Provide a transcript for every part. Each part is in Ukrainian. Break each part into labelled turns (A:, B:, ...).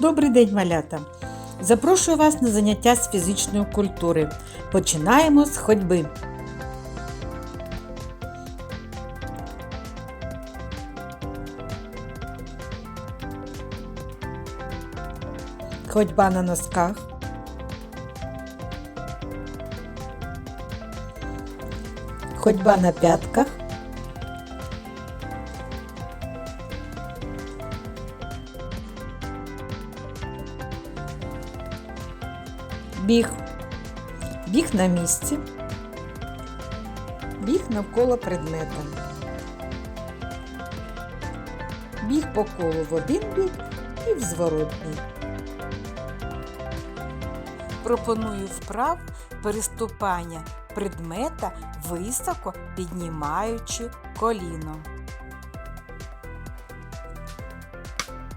A: Добрий день, малята! Запрошую вас на заняття з фізичної культури. Починаємо з ходьби. Ходьба на носках. Ходьба на п'ятках. Біг. Біг на місці. Біг навколо предмета. Біг по колу в один бік і в зворотній. Пропоную вправ переступання предмета високо піднімаючи коліно.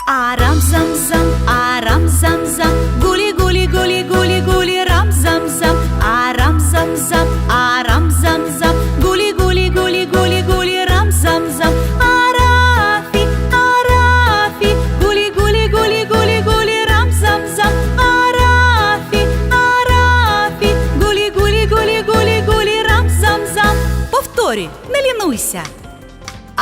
B: Арам зам зам, арам зам зам, гулі гулі гулі гулі гулі рам зам зам, арам зам зам, арам зам зам, гулі гулі гулі гулі гулі рам зам зам, арафі, арафі, гулі гулі гулі гулі гулі рам зам зам, арафі, арафі, гулі гулі гулі гулі гулі рам зам зам. Повторюй, не лінуйся.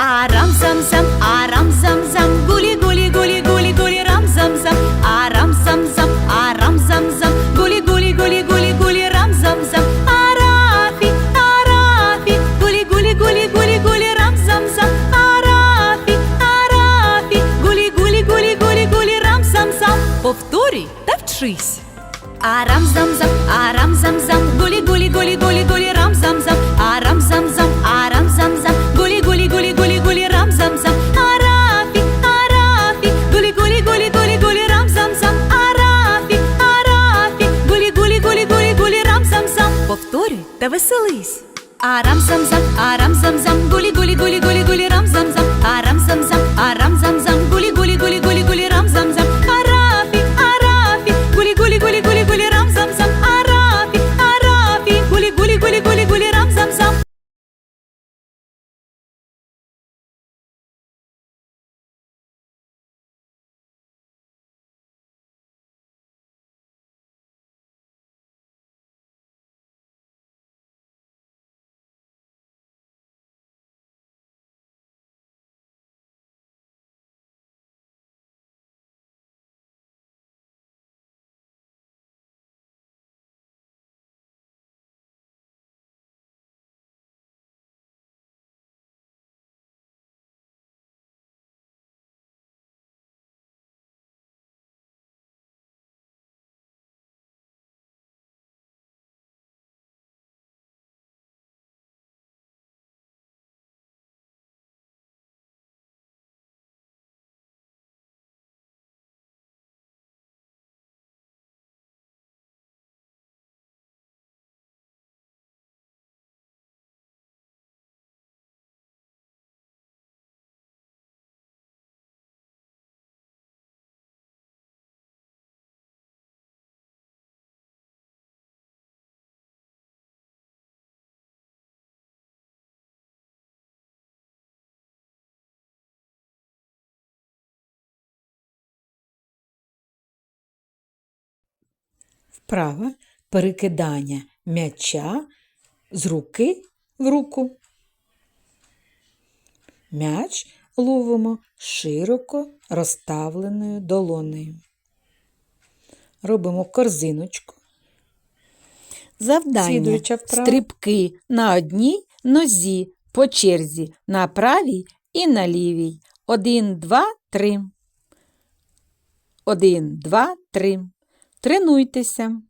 B: Арам зам зам, арам зам зам, гулі гулі гулі гулі гулі рам зам зам, арам зам зам, арам зам зам, гулі гулі гулі гулі гулі рам зам зам, арафі, арафі, гулі гулі гулі гулі гулі рам зам зам, арафі, арафі, гулі гулі гулі гулі гулі рам зам зам. Повторюй та вчись. Арам арам зам зам, арам зам зам, гулі гулі гулі
A: Вправа перекидання м'яча з руки в руку. М'яч ловимо широко розставленою долонею. Робимо корзиночку. Завдання стрибки на одній нозі по черзі на правій і на лівій. Один, два, три. Один, два, три. Тренуйтеся.